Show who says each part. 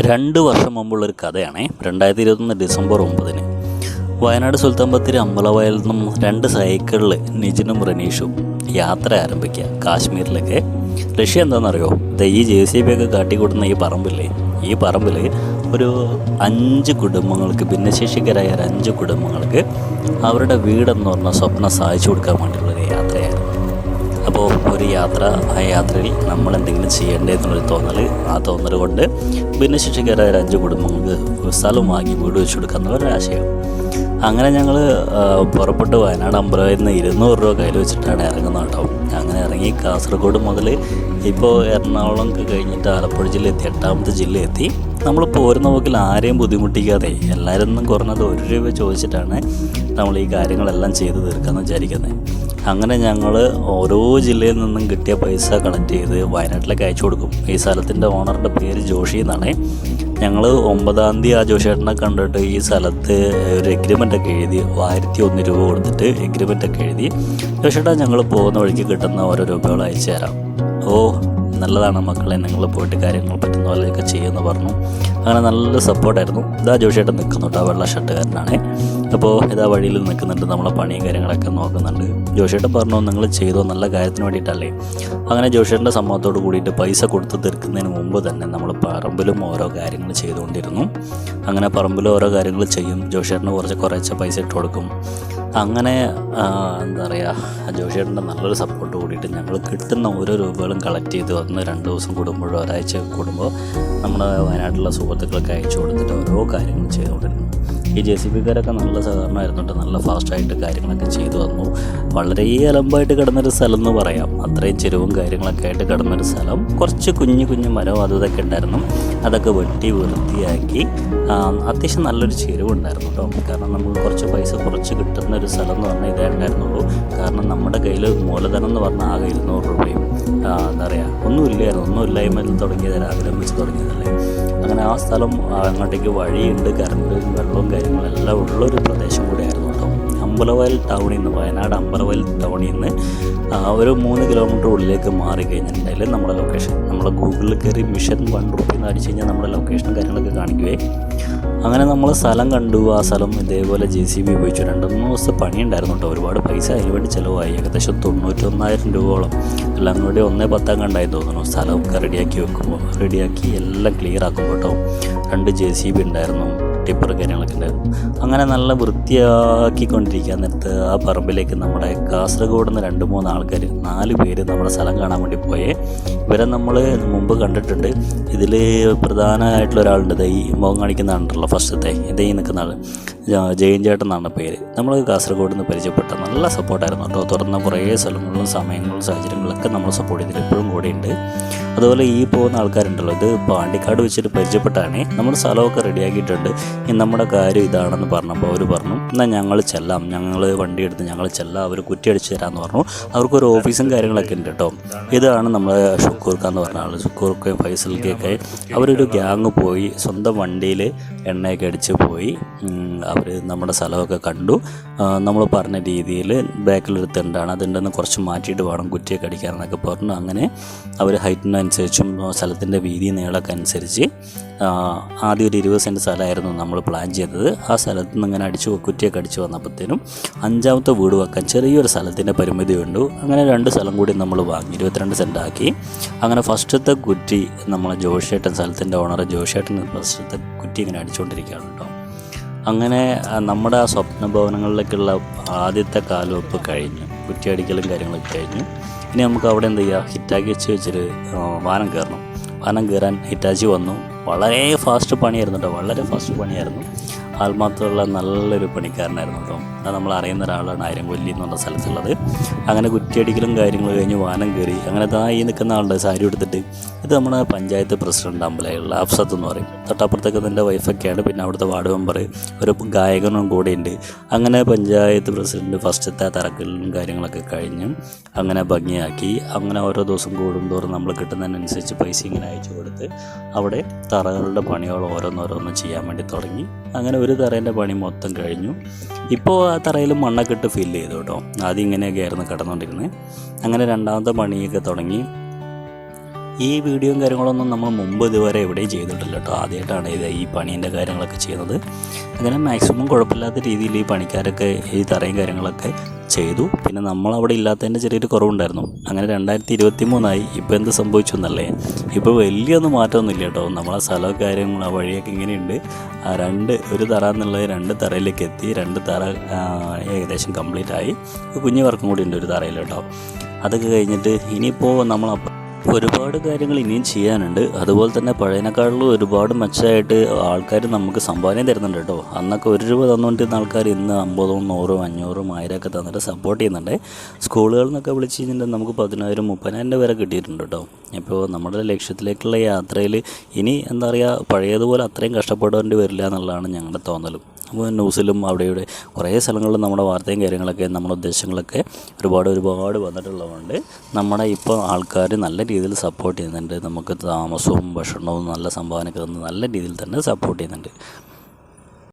Speaker 1: രണ്ട് വർഷം മുമ്പുള്ളൊരു കഥയാണ്. രണ്ടായിരത്തി ഇരുപത്തൊന്ന് ഡിസംബർ ഒമ്പതിന്. വയനാട് സുൽത്താൻ ബത്തേരി അമ്പലവയലിൽ നിന്നും രണ്ട് സൈക്കിളിൽ നിജിനും റനീഷും യാത്ര ആരംഭിക്കുക. കാശ്മീരിലേക്ക്. ലക്ഷ്യം എന്താണെന്നറിയോ? ദേ ഈ ജെ സി ബി ഒക്കെ കാട്ടിക്കൂട്ടുന്ന ഈ പറമ്പില്ലേ? ഈ പറമ്പിൽ ഒരു അഞ്ച് കുടുംബങ്ങൾക്ക് ഭിന്നശേഷിക്കരായ ഒരു അഞ്ച് കുടുംബങ്ങൾക്ക് അവരുടെ വീടെന്ന് പറഞ്ഞ സ്വപ്നം സാധിച്ചു കൊടുക്കാൻ യാത്രയായിരുന്നു അപ്പോൾ ഒരു യാത്ര ആ യാത്രയിൽ നമ്മൾ എന്തെങ്കിലും ചെയ്യേണ്ടേ എന്നുള്ളൊരു തോന്നൽ ആ തോന്നൽ കൊണ്ട് ഭിന്നശേഷിക്കാരായ അഞ്ച് കുടുംബങ്ങൾക്ക് സ്ഥലം വാങ്ങി വീട് വെച്ച് കൊടുക്കുക ആശയം. അങ്ങനെ ഞങ്ങൾ പുറപ്പെട്ട് വയനാട് അമ്പലത്തിൽ നിന്ന് ഇരുന്നൂറ് രൂപ കയ്യിൽ വെച്ചിട്ടാണ് ഇറങ്ങുന്നത് കേട്ടോ. അങ്ങനെ ഇറങ്ങി കാസർഗോഡ് മുതൽ ഇപ്പോൾ എറണാകുളം കഴിഞ്ഞിട്ട് ആലപ്പുഴ ജില്ല എത്തി എട്ടാമത്തെ ജില്ല എത്തി നമ്മൾ പോരുന്ന പോക്കിൽ ആരെയും ബുദ്ധിമുട്ടിക്കാതെ എല്ലാവരും ഒന്നും കുറഞ്ഞത് ഒരു രൂപ ചോദിച്ചിട്ടാണ് നമ്മൾ ഈ കാര്യങ്ങളെല്ലാം ചെയ്തു തീർക്കാമെന്ന് വിചാരിക്കുന്നത് അങ്ങനെ ഞങ്ങൾ ഓരോ ജില്ലയിൽ നിന്നും കിട്ടിയ പൈസ കളക്ട് ചെയ്ത് വയനാട്ടിലേക്ക് അയച്ചു കൊടുക്കും. ഈ സ്ഥലത്തിന്റെ ഓണറിന്റെ പേര് ജോഷി എന്നാണ്. ഞങ്ങൾ ഒമ്പതാം തീയതി ആ ജോഷേട്ടനെ കണ്ടിട്ട് ഈ സ്ഥലത്ത് ഒരു എഗ്രിമെന്റ് ഒക്കെ എഴുതി ആയിരത്തി ഒന്ന് രൂപ കൊടുത്തിട്ട് എഗ്രിമെന്റ് ഒക്കെ എഴുതി. ജോഷേട്ടാ ഞങ്ങൾ പോകുന്ന വഴിക്ക് കിട്ടുന്ന ഓരോ രൂപകൾ അയച്ചു തരാം. ഓ നല്ലതാണ് മക്കളെ നിങ്ങൾ പോയിട്ട് കാര്യങ്ങൾ പറ്റുന്ന പോലെയൊക്കെ ചെയ്യുമെന്ന് പറഞ്ഞു. അങ്ങനെ നല്ല സപ്പോർട്ടായിരുന്നു ഇതാ ജോഷിയേട്ടൻ നിൽക്കുന്നുണ്ട് ആ വെള്ള ഷർട്ടുകാരനാണ്. അപ്പോൾ ഇതാ വഴിയിൽ നിൽക്കുന്നുണ്ട് നമ്മളെ പണിയും കാര്യങ്ങളൊക്കെ നോക്കുന്നുണ്ട്. ജോഷിയേട്ടൻ പറഞ്ഞു നിങ്ങൾ ചെയ്തോ നല്ല കാര്യത്തിന് വേണ്ടിയിട്ടല്ലേ? അങ്ങനെ ജോഷിയേട്ടന്റെ സമ്മതത്തോട് കൂടിയിട്ട് പൈസ കൊടുത്ത് തീർക്കുന്നതിന് മുമ്പ് തന്നെ നമ്മൾ പറമ്പിലും ഓരോ കാര്യങ്ങൾ ചെയ്തുകൊണ്ടിരുന്നു. അങ്ങനെ പറമ്പിലും ഓരോ കാര്യങ്ങൾ ചെയ്യും. ജോഷിയേട്ടന് കുറച്ച് കുറച്ച് പൈസ ഇട്ട് കൊടുക്കും. അങ്ങനെ എന്താ പറയുക ജോഷിയേട്ടന്റെ നല്ലൊരു സപ്പോർട്ട് കൂടിയിട്ട് ഞങ്ങൾ കിട്ടുന്ന ഓരോ രൂപകളും കളക്ട് ചെയ്ത് വന്ന് രണ്ട് ദിവസം കൂടുമ്പോഴോ ഒരാഴ്ച കൂടുമ്പോൾ നമ്മുടെ വയനാട്ടിലുള്ള സുഹൃത്തുക്കൾക്ക് അയച്ചു കൊടുത്തിട്ട് ഓരോ കാര്യങ്ങൾ ചെയ്തുകൊണ്ടിരുന്നു. ഈ ജെ സി ബിക്കാരൊക്കെ നല്ല സഹകരണമായിരുന്നു നല്ല ഫാസ്റ്റായിട്ട് കാര്യങ്ങളൊക്കെ ചെയ്തു വന്നു വളരെ അലമ്പായിട്ട് കിടന്നൊരു സ്ഥലം എന്ന് പറയാം. അത്രയും ചെരുവും കാര്യങ്ങളൊക്കെ ആയിട്ട് കിടന്നൊരു സ്ഥലം. കുറച്ച് കുഞ്ഞു കുഞ്ഞു മരവും അതും ഇതൊക്കെ ഉണ്ടായിരുന്നു. അതൊക്കെ വെട്ടി വൃത്തിയാക്കി. അത്യാവശ്യം നല്ലൊരു ചെരുവുണ്ടായിരുന്നു കേട്ടോ. കാരണം നമ്മൾ കുറച്ച് പൈസ കുറച്ച് കിട്ടുന്ന ഒരു സ്ഥലം എന്ന് പറഞ്ഞാൽ ഇതേ ഉണ്ടായിരുന്നുള്ളൂ. കാരണം നമ്മുടെ കയ്യിൽ മൂലധനം എന്ന് പറഞ്ഞാൽ ആകെ ഇരുന്നൂറ് രൂപയും എന്താ പറയുക ഒന്നുമില്ലായിരുന്നു. ഒന്നുമില്ലായ്മയിൽ തുടങ്ങിയതല്ല വെച്ച് തുടങ്ങിയതല്ലേ? അങ്ങനെ ആ സ്ഥലം അങ്ങോട്ടേക്ക് വഴിയുണ്ട് കറണ്ട് വെള്ളവും കാര്യങ്ങളും എല്ലാം ഉള്ളൊരു പ്രദേശം കേട്ടോ അമ്പലവയൽ ടൗണിൽ നിന്ന് വയനാട് അമ്പലവയൽ ടൗണിൽ നിന്ന് ഒരു മൂന്ന് കിലോമീറ്റർ ഉള്ളിലേക്ക് മാറി കഴിഞ്ഞിട്ടുണ്ടെങ്കിൽ നമ്മുടെ ലൊക്കേഷൻ നമ്മൾ ഗൂഗിളിൽ കയറി മിഷൻ വൺ റുപ്പി എന്ന് കഴിഞ്ഞാൽ നമ്മുടെ ലൊക്കേഷനും കാര്യങ്ങളൊക്കെ കാണിക്കുകയെ അങ്ങനെ നമ്മൾ സ്ഥലം കണ്ടു ആ സ്ഥലം ഇതേപോലെ ജെ സി ബി ഉപയോഗിച്ചു. രണ്ട് മൂന്ന് ദിവസത്തെ പണിയുണ്ടായിരുന്നു കേട്ടോ. ഒരുപാട് പൈസ അതിന് വേണ്ടി ചിലവായി. ഏകദേശം തൊണ്ണൂറ്റൊന്നായിരം രൂപയോളം. എല്ലാം കൂടി ഒന്നേ പത്താം കണ്ടായി തോന്നുന്നു. സ്ഥലമൊക്കെ റെഡിയാക്കി വെക്കുമ്പോൾ റെഡിയാക്കി എല്ലാം ക്ലിയർ ആക്കുമ്പോൾ കേട്ടോ രണ്ട് ജെ സി ബി ഉണ്ടായിരുന്നു. കാര്യങ്ങളൊക്കെ ഉണ്ടായിരുന്നു. അങ്ങനെ നല്ല വൃത്തിയാക്കിക്കൊണ്ടിരിക്കാൻ നേരത്ത് ആ പറമ്പിലേക്ക് നമ്മുടെ കാസർഗോഡ് നിന്ന് രണ്ട് മൂന്ന് ആൾക്കാർ നാല് പേര് നമ്മുടെ സ്ഥലം കാണാൻ വേണ്ടി പോയേ. ഇവരെ നമ്മൾ മുമ്പ് കണ്ടിട്ടുണ്ട്. ഇതിൽ പ്രധാനമായിട്ടുള്ള ഒരാളുണ്ട്. ദൈ മുഖം കാണിക്കുന്നതാണല്ലോ ഫസ്റ്റത്തെ. ഇതേ നിൽക്കുന്ന ആൾ ജയൻ ചേട്ടൻ എന്നാണ് പേര്. നമ്മൾ കാസർഗോഡ് നിന്ന് പരിചയപ്പെട്ട നല്ല സപ്പോർട്ടായിരുന്നു കേട്ടോ. തുറന്ന കുറേ സ്ഥലങ്ങളിലും സമയങ്ങളും സാഹചര്യങ്ങളൊക്കെ നമ്മൾ സപ്പോർട്ട് ചെയ്തിട്ട് ഇപ്പോഴും കൂടെയുണ്ട്. അതുപോലെ ഈ പോകുന്ന ആൾക്കാരുണ്ടല്ലോ ഇത് പാണ്ടിക്കാട് വെച്ചിട്ട് പരിചയപ്പെട്ടാണ്. നമ്മുടെ സ്ഥലമൊക്കെ റെഡിയാക്കിയിട്ടുണ്ട്. നമ്മുടെ കാര്യം ഇതാണെന്ന് പറഞ്ഞപ്പോൾ അവർ പറഞ്ഞു എന്നാൽ ഞങ്ങൾ ചെല്ലാം ഞങ്ങൾ വണ്ടി എടുത്ത് ഞങ്ങൾ ചെല്ലാം അവർ കുറ്റി അടിച്ച് തരാമെന്ന് പറഞ്ഞു. അവർക്കൊരു ഓഫീസും കാര്യങ്ങളൊക്കെ ഉണ്ട് കേട്ടോ ഇതാണ് നമ്മളെ ഷുക്കൂർക്ക എന്ന് പറഞ്ഞ ആൾ ഷുക്കൂർക്കയും ഫൈസൽക്കൊക്കെ അവരൊരു ഗ്യാങ് പോയി സ്വന്തം വണ്ടിയിൽ എണ്ണയൊക്കെ അടിച്ച് പോയി അവർ നമ്മുടെ സ്ഥലമൊക്കെ കണ്ടു. നമ്മൾ പറഞ്ഞ രീതിയിൽ ബാക്കിലൊരു തെണ്ടാണ് നിന്ന് കുറച്ച് മാറ്റിയിട്ട് വേണം കുറ്റിയൊക്കെ അടിക്കാനെന്നൊക്കെ പറഞ്ഞു. അങ്ങനെ അവർ ഹൈറ്റിനനുസരിച്ചും സ്ഥലത്തിന്റെ വീതി നീളമൊക്കെ അനുസരിച്ച് ആദ്യം ഒരു ഇരുപത് സെന്റ് സ്ഥലമായിരുന്നു നമ്മൾ പ്ലാൻ ചെയ്തത്. ആ സ്ഥലത്ത് നിന്ന് ഇങ്ങനെ അടിച്ച് കുറ്റിയൊക്കെ അടിച്ച് വന്നപ്പോഴത്തേനും അഞ്ചാമത്തെ വീട് വെക്കാൻ ചെറിയൊരു സ്ഥലത്തിന്റെ പരിമിതി ഉണ്ട് അങ്ങനെ രണ്ട് സ്ഥലം കൂടി നമ്മൾ വാങ്ങി ഇരുപത്തിരണ്ട് സെന്റ് ആക്കി. അങ്ങനെ ഫസ്റ്റത്തെ കുറ്റി നമ്മൾ ജോഷേട്ടൻ സ്ഥലത്തിന്റെ ഓണർ ജോഷേട്ടൻ ഫസ്റ്റത്തെ കുറ്റി ഇങ്ങനെ അടിച്ചുകൊണ്ടിരിക്കുകയാണ് കേട്ടോ. അങ്ങനെ നമ്മുടെ ആ സ്വപ്ന ഭവനങ്ങളിലേക്കുള്ള ആദ്യത്തെ കാലുവെപ്പ് കഴിഞ്ഞു. കുറ്റിയടിക്കലും കാര്യങ്ങളൊക്കെ കഴിഞ്ഞു. ഇനി നമുക്ക് അവിടെ എന്ത് ചെയ്യുക ഹിറ്റാക്കി വെച്ച് വെച്ചിട്ട് വാനം കയറണം. വാനം കയറാൻ ഹിറ്റാച്ചി വന്നു. വളരെ ഫാസ്റ്റ് പണിയായിരുന്നു കേട്ടോ വളരെ ഫാസ്റ്റ് പണിയായിരുന്നു. ആത്മാർത്ഥമുള്ള നല്ലൊരു പണിക്കാരനായിരുന്നു കേട്ടോ. അത് നമ്മൾ അറിയുന്ന ഒരാളാണ് ആയിരംകൊല്ലി എന്നുള്ള സ്ഥലത്തുള്ളത്. അങ്ങനെ കുറ്റിയടിക്കലും കാര്യങ്ങൾ കഴിഞ്ഞ് വാനം കയറി അങ്ങനെ താ ഈ നിൽക്കുന്ന ആളുടെ സാരി എടുത്തിട്ട് ഇത് നമ്മുടെ പഞ്ചായത്ത് പ്രസിഡന്റ് അമ്പലയുള്ള അഫ്സത്ത് എന്ന് പറയും. തൊട്ടപ്പുറത്തേക്ക് എന്റെ വൈഫൊക്കെയാണ് പിന്നെ അവിടുത്തെ വാർഡ് മെമ്പർ ഒരു ഗായകനും കൂടെ ഉണ്ട്. അങ്ങനെ പഞ്ചായത്ത് പ്രസിഡന്റ് ഫസ്റ്റത്തെ തറക്കലും കാര്യങ്ങളൊക്കെ കഴിഞ്ഞ് അങ്ങനെ ഭംഗിയാക്കി. അങ്ങനെ ഓരോ ദിവസം കൂടുന്തോറും നമ്മൾ കിട്ടുന്നതിനനുസരിച്ച് പൈസ ഇങ്ങനെ അയച്ചു കൊടുത്ത് അവിടെ തറകളുടെ പണികൾ ഓരോന്നോരോന്ന് ചെയ്യാൻ വേണ്ടി തുടങ്ങി. അങ്ങനെ ഒരു തറേന്റെ പണി മൊത്തം കഴിഞ്ഞു. ഇപ്പോൾ ആ തറയിൽ മണ്ണൊക്കെ ഇട്ട് ഫില്ല് ചെയ്തു കേട്ടോ. ആദ്യം ഇങ്ങനെയൊക്കെ ആയിരുന്നു കിടന്നുകൊണ്ടിരുന്നത്. അങ്ങനെ രണ്ടാമത്തെ പണിയൊക്കെ തുടങ്ങി. ഈ വീഡിയോയും കാര്യങ്ങളൊന്നും നമ്മൾ മുമ്പ് ഇതുവരെ എവിടെയും ചെയ്തിട്ടില്ല കേട്ടോ. ആദ്യമായിട്ടാണ് ഇത് ഈ പണീന്റെ കാര്യങ്ങളൊക്കെ ചെയ്യുന്നത്. അങ്ങനെ മാക്സിമം കുഴപ്പമില്ലാത്ത രീതിയിൽ ഈ പണിക്കാരൊക്കെ ഈ തറയും കാര്യങ്ങളൊക്കെ ചെയ്തു. പിന്നെ നമ്മളവിടെ ഇല്ലാത്തതിന്റെ ചെറിയൊരു കുറവുണ്ടായിരുന്നു. അങ്ങനെ രണ്ടായിരത്തി ഇരുപത്തി മൂന്നായി ഇപ്പോൾ എന്ത് സംഭവിച്ചു എന്നല്ലേ? ഇപ്പോൾ വലിയൊന്നും മാറ്റമൊന്നുമില്ല കേട്ടോ. നമ്മളെ സ്ഥലവും കാര്യങ്ങളും ആ വഴിയൊക്കെ ഇങ്ങനെയുണ്ട്. ആ രണ്ട് ഒരു തറ എന്നുള്ളത് രണ്ട് തറയിലേക്ക് എത്തി രണ്ട് തറ ഏകദേശം കംപ്ലീറ്റ് ആയി കുഞ്ഞു വർക്കും കൂടി ഉണ്ട് ഒരു തറയിൽ കേട്ടോ. അതൊക്കെ കഴിഞ്ഞിട്ട് ഇനിയിപ്പോൾ നമ്മൾ ഒരുപാട് കാര്യങ്ങൾ ഇനിയും ചെയ്യാനുണ്ട്. അതുപോലെ തന്നെ പഴയതിനേക്കാളും ഒരുപാട് മെച്ചമായിട്ട് ആൾക്കാർ നമുക്ക് സംഭാവന തരുന്നുണ്ട് കേട്ടോ. അന്നൊക്കെ ഒരു രൂപ തന്നുകൊണ്ടിരുന്ന ആൾക്കാർ ഇന്ന് അമ്പതും നൂറും അഞ്ഞൂറും ആയിരം ഒക്കെ തന്നിട്ട് സപ്പോർട്ട് ചെയ്യുന്നുണ്ട്. സ്കൂളുകളിൽ നിന്നൊക്കെ വിളിച്ച് കഴിഞ്ഞിട്ടുണ്ടെങ്കിൽ നമുക്ക് പതിനായിരം മുപ്പതിനായിരം രൂപ വരെ കിട്ടിയിട്ടുണ്ട് കേട്ടോ. ഇപ്പോൾ നമ്മുടെ ലക്ഷ്യത്തിലേക്കുള്ള യാത്രയിൽ ഇനി എന്താ പറയുക പഴയതുപോലെ അത്രയും കഷ്ടപ്പെടേണ്ടി വരില്ല എന്നുള്ളതാണ് ഞങ്ങളുടെ തോന്നലും. ന്യൂസിലും അവിടെ ഇവിടെ കുറേ സ്ഥലങ്ങളിലും നമ്മുടെ വാർത്തയും കാര്യങ്ങളൊക്കെ നമ്മുടെ ഉദ്ദേശങ്ങളൊക്കെ ഒരുപാട് ഒരുപാട് വന്നിട്ടുള്ളതുകൊണ്ട് നമ്മുടെ ഇപ്പോൾ ആൾക്കാർ നല്ല രീതിയിൽ സപ്പോർട്ട് ചെയ്യുന്നുണ്ട്. നമുക്ക് താമസവും ഭക്ഷണവും നല്ല സംഭാവനയൊക്കെ തന്ന് നല്ല രീതിയിൽ തന്നെ സപ്പോർട്ട് ചെയ്യുന്നുണ്ട്.